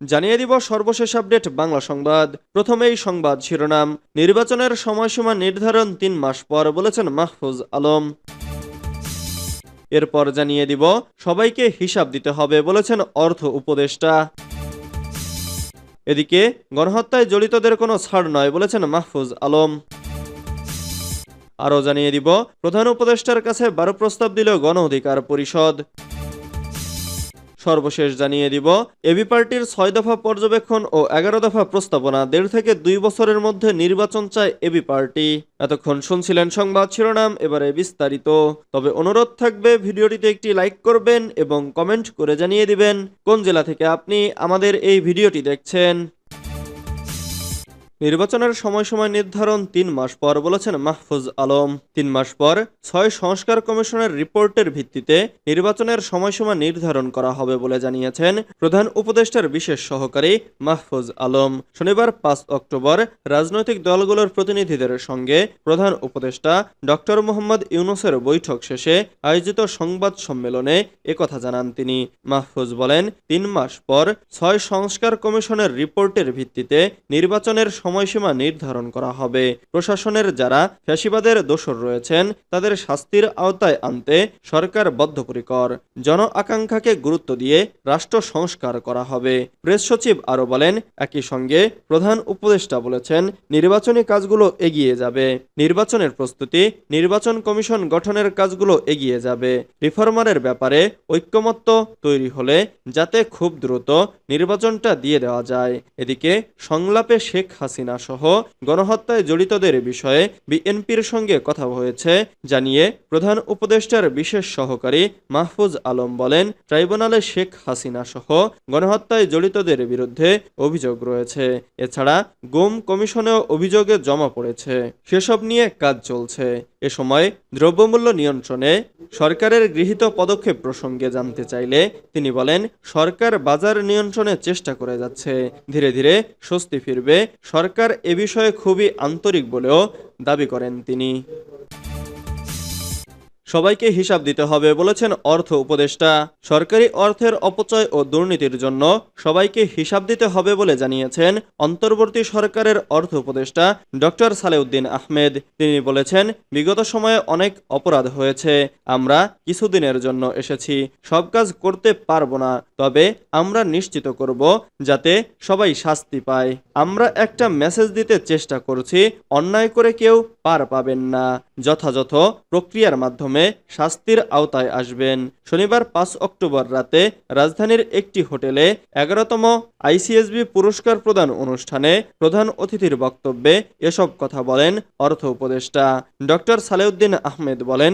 জানিয়ে দিব সর্বশেষ আপডেট বাংলা সংবাদ। প্রথমেই সংবাদ শিরোনাম। নির্বাচনের সময়সীমা নির্ধারণ তিন মাস পর বলেছেন মাহফুজ আলম। এরপর জানিয়ে দিব, সবাইকে হিসাব দিতে হবে বলেছেন অর্থ উপদেষ্টা। এদিকে, গণহত্যায় জড়িতদের কোনো ছাড় নয় বলেছেন মাহফুজ আলম। আরও জানিয়ে দিব, প্রধান উপদেষ্টার কাছে বারো প্রস্তাব দিল গণ অধিকার পরিষদ। সর্বশেষ জানিয়ে দিব এবি পার্টির ছয় দফা পর্যবেক্ষণ ও এগারো দফা প্রস্তাবনা দেড় থেকে দুই বছরের মধ্যে নির্বাচন চায় এবি পার্টি এতক্ষণ শুনছিলেন সংবাদ শিরোনাম, এবারে বিস্তারিত। তবে অনুরোধ থাকবে, ভিডিওটিতে একটি লাইক করবেন এবং কমেন্ট করে জানিয়ে দিবেন, কোন জেলা থেকে আপনি আমাদের এই ভিডিওটি দেখছেন। নির্বাচনের সময়সময় নির্ধারণ তিন মাস পর বলেছেন মাহফুজ আলম। তিন মাস পর ছয় সংস্কার কমিশনের রিপোর্টের ভিত্তিতে নির্বাচনের সময়সীমা নির্ধারণ করা হবে বলে জানিয়েছেন প্রধান উপদেষ্টার বিশেষ সহকারী মাহফুজ আলম। শনিবার পাঁচ অক্টোবর রাজনৈতিক দলগুলোর প্রতিনিধিদের সঙ্গে প্রধান উপদেষ্টা ডক্টর মোহাম্মদ ইউনুসের বৈঠক শেষে আয়োজিত সংবাদ সম্মেলনে একথা জানান তিনি। মাহফুজ বলেন, তিন মাস পর ছয় সংস্কার কমিশনের রিপোর্টের ভিত্তিতে নির্বাচনের সময়সীমা নির্ধারণ করা হবে। প্রশাসনের যারা ফ্যাসিবাদের দোষর রয়েছেন, তাদের শাস্তির আওতায় আনতে সরকার বদ্ধপরিকর। জন আকাঙ্ক্ষাকে গুরুত্ব দিয়ে রাষ্ট্র সংস্কার করা হবে। প্রেস সচিব আরও বলেন, একই সঙ্গে প্রধান উপদেষ্টা বলেছেন, নির্বাচনী কাজগুলো এগিয়ে যাবে। নির্বাচনের প্রস্তুতি নির্বাচন কমিশন গঠনের কাজগুলো এগিয়ে যাবে। রিফর্মারের ব্যাপারে ঐক্যমত্য তৈরি হলে যাতে খুব দ্রুত নির্বাচনটা দিয়ে দেওয়া যায়। এদিকে সংলাপে শেখ হাসিনা সহ গণহত্যায় জড়িতদের বিষয়ে বিএনপির সঙ্গে কথা হয়েছে, জানিয়ে প্রধান উপদেষ্টার বিশেষ সহকারী মাহফুজ আলম বলেন, ট্রাইব্যুনালে শেখ হাসিনা সহ গণহত্যায় জড়িতদের বিরুদ্ধে অভিযোগ রয়েছে। এছাড়া গুম কমিশনেও অভিযোগে জমা পড়েছে। সেসব নিয়ে কাজ চলছে। এ সময় দ্রব্যমূল্য নিয়ন্ত্রণে সরকারের গৃহীত পদক্ষেপ প্রসঙ্গে জানতে চাইলে তিনি বলেন, সরকার বাজার নিয়ন্ত্রণের চেষ্টা করে যাচ্ছে। ধীরে ধীরে স্বস্তি ফিরবে। সরকার এ বিষয়ে খুবই আন্তরিক বলেও দাবি করেন তিনি। সবাইকে হিসাব দিতে হবে বলেছেন অর্থ উপদেষ্টা। সরকারি অর্থের অপচয় ও দুর্নীতির জন্য সবাইকে হিসাব দিতে হবে বলে জানিয়েছেন অন্তর্বর্তী সরকারের অর্থ উপদেষ্টা ডক্টর সালেউদ্দিন আহমেদ। তিনি বলেছেন, বিগত সময়ে অনেক অপরাধ হয়েছে, আমরা কিছুদিনের জন্য এসেছি, সব কাজ করতে পারব না, তবে আমরা নিশ্চিত করব যাতে সবাই শাস্তি পায়। আমরা একটা মেসেজ দিতে চেষ্টা করছি, অন্যায় করে কেউ পার পাবেন না, যথাযথ প্রক্রিয়ার মাধ্যমে শাস্তির আওতায় আসবেন। শনিবার পাঁচ অক্টোবর রাতে রাজধানীর একটি হোটেলে এগারোতম আইসিএসবি পুরস্কার প্রদান অনুষ্ঠানে প্রধান অতিথির বক্তব্যে এসব কথা বলেন অর্থ উপদেষ্টা। ডক্টর সালেউদ্দিন আহমেদ বলেন,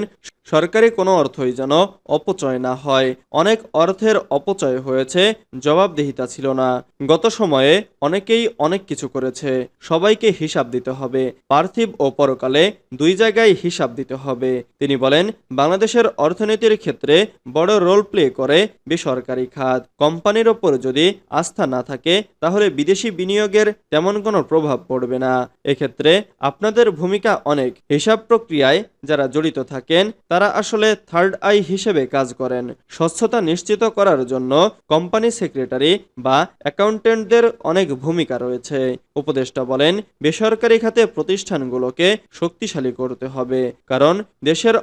সরকারি কোনো অর্থই যেন অপচয় না হয়। অনেক অর্থের অপচয় হয়েছে, জবাবদিহিতা ছিল না। গত সময়ে অনেকেই অনেক কিছু করেছে। সবাইকে হিসাব দিতে হবে। পার্থিব ও পরকালে দুই জায়গায় হিসাব দিতে হবে। তিনি বলেন বাংলাদেশের অর্থনীতির ক্ষেত্রে বড় রোল প্লে করে বেসরকারি খাত। কোম্পানির ওপর যদি আস্থা না থাকে, তাহলে বিদেশি বিনিয়োগের তেমন কোনো প্রভাব পড়বে না। এক্ষেত্রে আপনাদের ভূমিকা অনেক। হিসাব প্রক্রিয়ায় যারা জড়িত থাকেন, তারা আসলে থার্ড আই হিসেবে কাজ করেন। স্বচ্ছতা নিশ্চিত করার জন্য কোম্পানি সেক্রেটারি বা অ্যাকাউন্টেন্টদের অনেক ভূমিকা রয়েছে। উপদেষ্টা বলেন, বেসরকারি খাতে প্রতিষ্ঠানগুলোকে শক্তিশালী করতে হবে, কারণ দেশের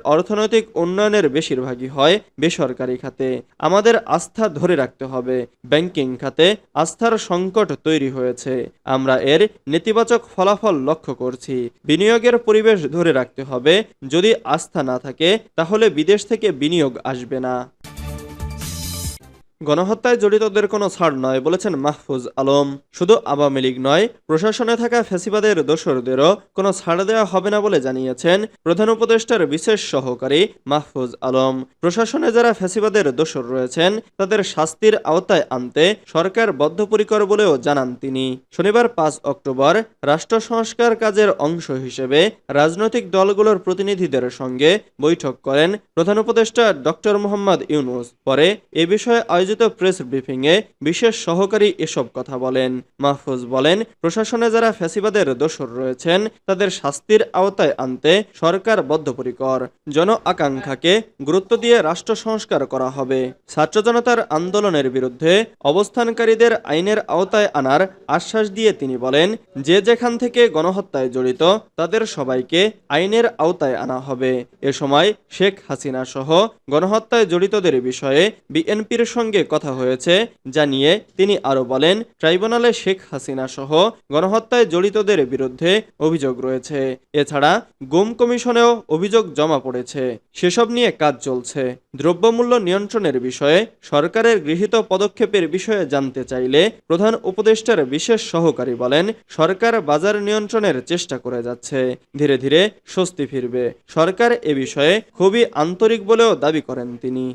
অর্থনৈতিক উন্নয়নের বেশিরভাগই হয় বেসরকারি খাতে। আমাদের আস্থা ধরে রাখতে হবে। ব্যাংকিং খাতে আস্থার সংকট তৈরি হয়েছে। আমরা এর নেতিবাচক ফলাফল লক্ষ্য করছি। বিনিয়োগের পরিবেশ ধরে রাখতে হবে। যদি আস্থা না থাকে, তাহলে বিদেশ থেকে বিনিয়োগ আসবে না। গণহত্যায় জড়িতদের কোনো ছাড় নয়, বলেছেন মাহফুজ আলম। শুধু আওয়ামী লীগ নয়, প্রশাসনে থাকা ফ্যাসিবাদের দোসরদেরও কোনো ছাড় দেওয়া হবে না বলে জানিয়েছেন প্রধান উপদেষ্টার বিশেষ সহকারী মাহফুজ আলম। প্রশাসনে যারা ফ্যাসিবাদের দোসর রয়েছেন, তাদের শাস্তির আওতায় আনতে সরকার বদ্ধপরিকর বলেও জানান তিনি। শনিবার পাঁচ অক্টোবর রাষ্ট্র সংস্কার কাজের অংশ হিসেবে রাজনৈতিক দলগুলোর প্রতিনিধিদের সঙ্গে বৈঠক করেন প্রধান উপদেষ্টা ডক্টর মোহাম্মদ ইউনুস। পরে এ বিষয়ে আয়োজিত আয়োজিত প্রেস ব্রিফিংয়ে বিশেষ সহকারী এসব কথা বলেন। মাহফুজ বলেন, প্রশাসনে যারা ফ্যাসিবাদের দোষর রয়েছেন, তাদের শাস্তির আওতায় আনতে সরকার বদ্ধপরিকর। জন আকাঙ্ক্ষাকে গুরুত্ব দিয়ে রাষ্ট্র সংস্কার করা হবে। ছাত্র জনতার আন্দোলনের বিরুদ্ধে অবস্থানকারীদের আইনের আওতায় আনার আশ্বাস দিয়ে তিনি বলেন, যে যেখান থেকে গণহত্যায় জড়িত, তাদের সবাইকে আইনের আওতায় আনা হবে। এ সময় শেখ হাসিনা সহ গণহত্যায় জড়িতদের বিষয়ে বিএনপির সঙ্গে কথা হয়েছে জানিয়ে তিনি আরও বলেন, ট্রাইব্যুনালে শেখ হাসিনা সহ গণহত্যায় জড়িতদের বিরুদ্ধে অভিযোগ রয়েছে। এছাড়া গুম কমিশনেও অভিযোগ জমা পড়েছে। সেসব নিয়ে কাজ চলছে। দ্রব্যমূল্য নিয়ন্ত্রণের বিষয়ে সরকারের গৃহীত পদক্ষেপের বিষয়ে জানতে চাইলে প্রধান উপদেষ্টার বিশেষ সহকারী বলেন, সরকার বাজার নিয়ন্ত্রণের চেষ্টা করে যাচ্ছে। ধীরে ধীরে স্বস্তি ফিরবে। সরকার এ বিষয়ে খুবই আন্তরিক বলেও দাবি করেন তিনি।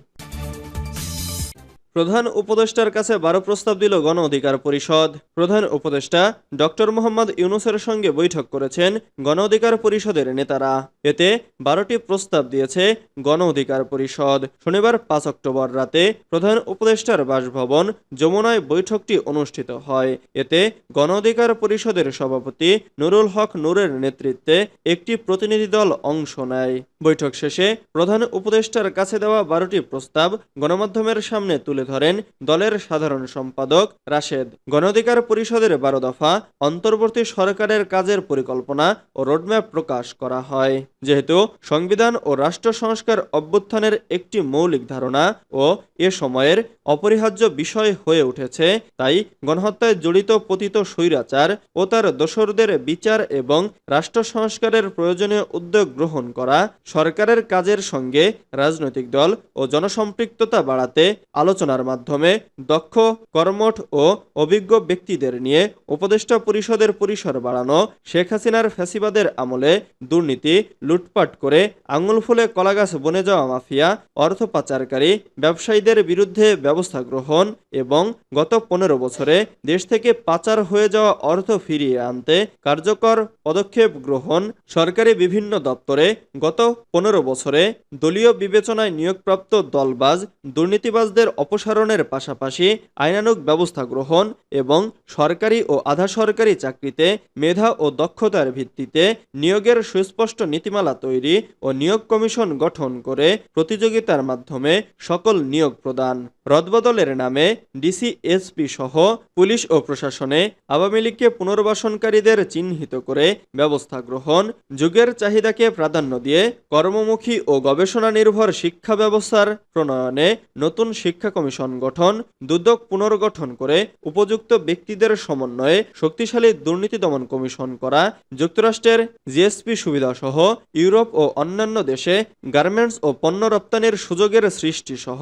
প্রধান উপদেষ্টার কাছে বারো প্রস্তাব দিল গণ অধিকার পরিষদ। প্রধান উপদেষ্টা ডক্টর মোহাম্মদ ইউনুসের সঙ্গে বৈঠক করেছেন গণ অধিকার পরিষদের নেতারা। এতে বারোটি প্রস্তাব দিয়েছে গণ অধিকার পরিষদ। শনিবার পাঁচ অক্টোবর রাতে প্রধান উপদেষ্টার বাসভবন যমুনায় বৈঠকটি অনুষ্ঠিত হয়। এতে গণ অধিকার পরিষদের সভাপতি নুরুল হক নুরের নেতৃত্বে একটি প্রতিনিধি দল অংশ নেয়। বৈঠক শেষে প্রধান উপদেষ্টার কাছে দেওয়া বারোটি প্রস্তাব গণমাধ্যমের সামনে তুলে ধরেন দলের সাধারণ সম্পাদক রাশেদ। গণঅধিকার পরিষদের বারো দফা অন্তর্বর্তী সরকারের কাজের পরিকল্পনা ও রোডম্যাপ প্রকাশ করা হয়। যেহেতু সংবিধান ও রাষ্ট্র সংস্কার অভ্যুত্থানের একটি মৌলিক ধারণা ও এ সময়ের অপরিহার্য বিষয় হয়ে উঠেছে, তাই গণহত্যায় জড়িত পতিত স্বৈরাচার ও তার দোসরদের বিচার এবং রাষ্ট্র সংস্কারের প্রয়োজনীয় উদ্যোগ গ্রহণ করা সরকারের কাজের সঙ্গে রাজনৈতিক দল ও জনসম্পৃক্ততা বাড়াতে আলোচনার মাধ্যমে দক্ষ, কর্মঠ ও অভিজ্ঞ ব্যক্তিদের নিয়ে উপদেষ্টা পরিষদের পরিসর বাড়ানো, শেখ হাসিনার ফ্যাসিবাদের আমলে দুর্নীতি, লুটপাট করে আঙুল ফুলে কলাগাছ বনে যাওয়া মাফিয়া, অর্থ পাচারকারী, ব্যবসায়ীদের বিরুদ্ধে ব্যবস্থা গ্রহণ এবং গত পনেরো বছরে দেশ থেকে পাচার হয়ে যাওয়া অর্থ ফিরিয়ে আনতে কার্যকর পদক্ষেপ গ্রহণ সরকারি বিভিন্ন দপ্তরে গত পনেরো বছরে দলীয় বিবেচনায় নিয়োগপ্রাপ্ত দলবাজ, দুর্নীতিবাজদের অপসারণের পাশাপাশি আইনানুগ ব্যবস্থা গ্রহণ এবং সরকারি ও আধা সরকারি চাকরিতে মেধা ও দক্ষতার ভিত্তিতে নিয়োগের সুস্পষ্ট নীতিমালা তৈরি ও নিয়োগ কমিশন গঠন করে প্রতিযোগিতার মাধ্যমে সকল নিয়োগ প্রদান। রদবদলের নামে ডিসিএসপি সহ পুলিশ ও প্রশাসনে আওয়ামী লীগকে পুনর্বাসনকারীদের চিহ্নিত করে ব্যবস্থা গ্রহণ, যুগের চাহিদাকে প্রাধান্য দিয়ে কর্মমুখী ও গবেষণা নির্ভর শিক্ষা ব্যবস্থার প্রণয়নে নতুন শিক্ষা কমিশন গঠন, দুদক পুনর্গঠন করে উপযুক্ত ব্যক্তিদের সমন্বয়ে শক্তিশালী দুর্নীতি দমন কমিশন করা, যুক্তরাষ্ট্রের জিএসপি সুবিধা সহ ইউরোপ ও অন্যান্য দেশে গার্মেন্টস ও পণ্য রপ্তানির সুযোগের সৃষ্টি সহ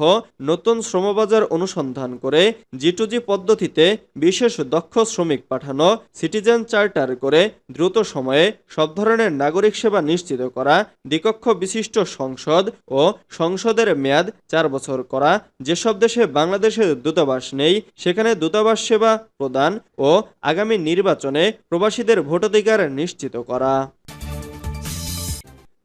নতুন শ্রমবাজার অনুসন্ধান করে জি টু জি পদ্ধতিতে বিশেষ দক্ষ শ্রমিক পাঠানো, সিটিজেন চার্টার করে দ্রুত সময়ে সব ধরনের নাগরিক সেবা নিশ্চিত করা, দ্বিকক্ষ বিশিষ্ট সংসদ ও সংসদের মেয়াদ চার বছর করা, যেসব দেশে বাংলাদেশের দূতাবাস নেই সেখানে দূতাবাস সেবা প্রদান ও আগামী নির্বাচনে প্রবাসীদের ভোটাধিকার নিশ্চিত করা।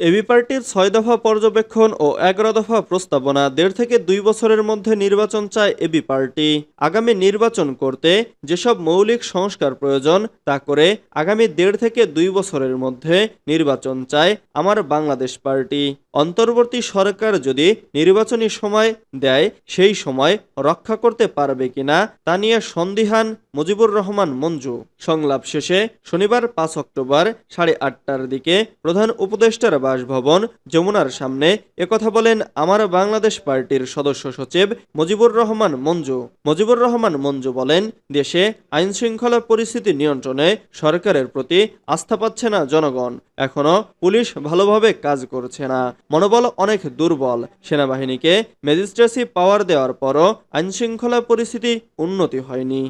এবি পার্টির ছয় দফা পর্যবেক্ষণ ও এগারো দফা প্রস্তাবনা দেড় থেকে দুই বছরের মধ্যে নির্বাচন চায় এবি পার্টি। আগামী নির্বাচন করতে যেসব মৌলিক সংস্কার প্রয়োজন, তা করে আগামী দেড় থেকে দুই বছরের মধ্যে নির্বাচন চায় আমার বাংলাদেশ পার্টি। অন্তর্বর্তী সরকার যদি নির্বাচনী সময় দেয়, সেই সময় রক্ষা করতে পারবে কিনা, তা নিয়ে সন্দিহান মুজিবুর রহমান মঞ্জু। সংলাপ শেষে শনিবার পাঁচ অক্টোবর সাড়ে আটটার দিকে প্রধান উপদেষ্টার বাসভবন যমুনার সামনে। একথা বলেন আমার বাংলাদেশ পার্টির সদস্য সচিব মুজিবুর রহমান মঞ্জু। মুজিবুর রহমান মঞ্জু বলেন, দেশে আইন শৃঙ্খলা পরিস্থিতি নিয়ন্ত্রণে সরকারের প্রতি আস্থা পাচ্ছে না জনগণ। এখনও পুলিশ ভালোভাবে কাজ করছে না। মনোবল অনেক দুর্বল। সেনাবাহিনীকে ম্যাজিস্ট্রেসি পাওয়ার দেওয়ার পরও আইনশৃঙ্খলা পরিস্থিতি উন্নতি হয়নি।